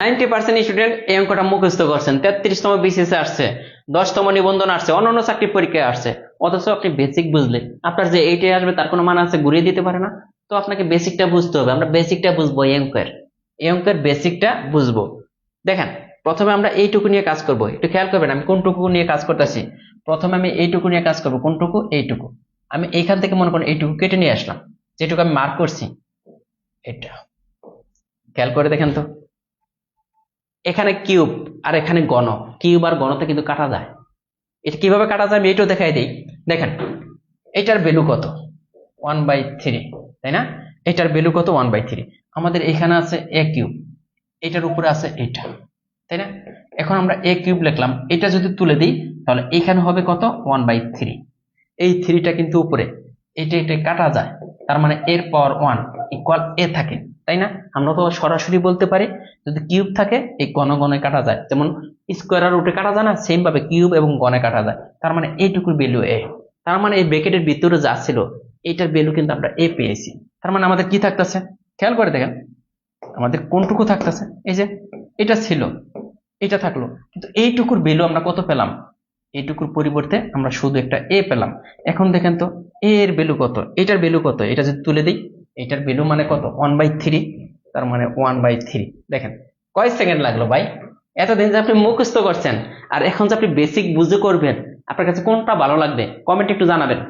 Ninety percent student এই অঙ্কটা মুখস্থ করছেন। আসছে নিবন্ধন আসছে অন্যান্য চাকরি পরীক্ষায় আসছে। অথচ আপনি বেসিক আপনার যে আসবে তার কোনো আছে ঘুরিয়ে দিতে পারে না। তো আপনাকে বেসিকটা বুঝতে হবে। আমরা বেসিকটা বুঝব এই অঙ্কের। এই অঙ্কের বেসিকটা বুঝব। দেখেন, প্রথমে আমরা এইটুকু নিয়ে কাজ করব। একটু খেয়াল করবেন, আমি কোনটুকু নিয়ে কাজ করতেছি? প্রথমে আমি এইটুকু নিয়ে কাজ করব। কোনটুকু? এইটুকু। আমি এইখান থেকে মনে করেন এইটুকু কেটে নিয়ে আসলাম। যেটুকু আমি মার্ক করছি, এটা। খেয়াল করে দেখেন তো। এখানে কিউব আর এখানে গণ। কিউব আর গণতে কিন্তু কাটা যায়। এটা কীভাবে কাটা যায় আমি এটাও দেখাই দিই। দেখেন, এটার ভ্যালু কত? ওয়ান বাই থ্রি তাই না? এটার ভ্যালু কত? ওয়ান বাই থ্রি আমাদের এখানে আছে এ কিউব এটার উপরে আছে এটা, তাই না? এখন আমরা এ কিউব লিখলাম, এটা যদি তুলে দিই, তাহলে এখানে হবে কত? ওয়ান বাই থ্রি এই থ্রিটা কিন্তু উপরে, এটা এটা কাটা যায়। তার মানে এর পাওয়ার ওয়ান ইকুয়াল এ থাকে। তাই না? আমরা তো সরাসরি বলতে পারি, যদি কিউব থাকে, এই গণ গণে কাটা যায়। যেমন স্কোয়ার রুটে কাটা যায় না সেম ভাবে কিউব এবং গণে কাটা যায়। তার মানে এইটুকুর ভ্যালু এ তার মানে এই ব্রেকেটের ভিতরে যা ছিল এটার ভ্যালু কিন্তু আমরা এ পেয়েছি। তার মানে আমাদের কি থাকতেছে? খেয়াল করে দেখেন। আমাদের কোনটুকু থাকতেছে? এই যে, এটা ছিল, এটা থাকল। কিন্তু এইটুকুর ভ্যালু আমরা কত পেলাম? এইটুকুর পরিবর্তে আমরা শুধু একটা এ পেলাম। এখন দেখেন তো এ এর ভ্যালু কত? এটার ভ্যালু কত? এটা যদি তুলে দিই এটার ভ্যালু মানে কত? ওয়ান বাই থ্রি তার মানে ওয়ান বাই থ্রি দেখেন, কয় সেকেন্ড লাগল ভাই? এতদিন যে আপনি মুখস্থ করছেন, আর এখন যে আপনি বেসিক বুঝে করবেন, আপনার কাছে কোনটা ভালো লাগবে? কমেন্ট একটু জানাবেন।